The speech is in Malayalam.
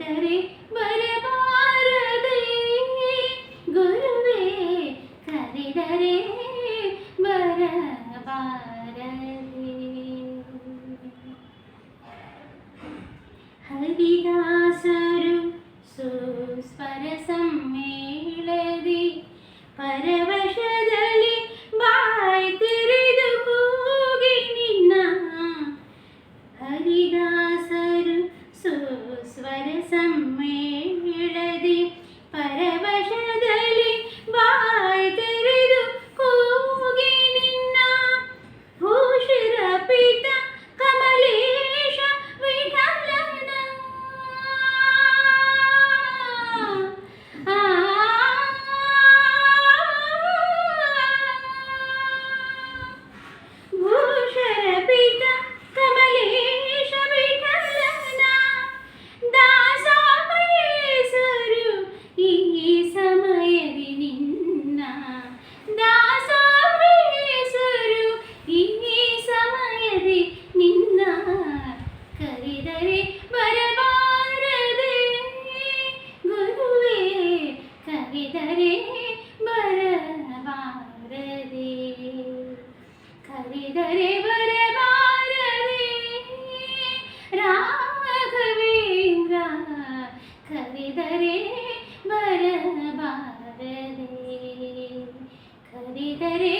തരേ വരഭാരതേ ഗുരുവേ കരുതരേ വരഭാരതേ. ഹരിദാസരു സുസ്വരസമ്മേളതി പര സ്വരസമ്മേളതി ಶ್ರೀಧರೆ ಬರಬಾರದೆ ರಾಘವೇಂದ್ರ ಕರೆದರೆ ಬರಬಾರದೆ ಕರೆದರೆ